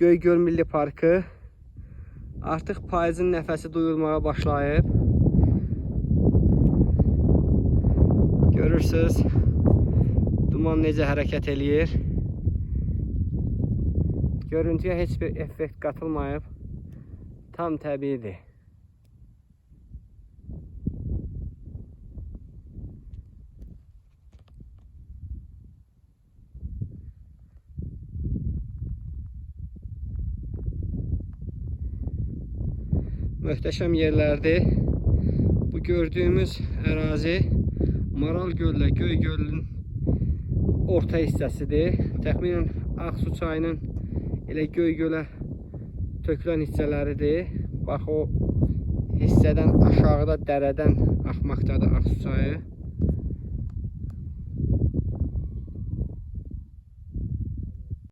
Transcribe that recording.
Göygöl Milli Parkı artıq payızın nəfəsi duyulmağa başlayıb. Görürsüz, duman necə hərəkət eləyir. Görüntüyə heç bir effekt qatılmayıb. Tam təbiidir. Möhtəşəm yerlərdir. Bu gördüyümüz ərazi Maral göllə Göygölün orta hissəsidir. Təxminən Ağsu çayının elə Göygölə tökülən hissələridir. Bax o hissədən aşağıda dərədən axmaqdadır Ağsu çayı.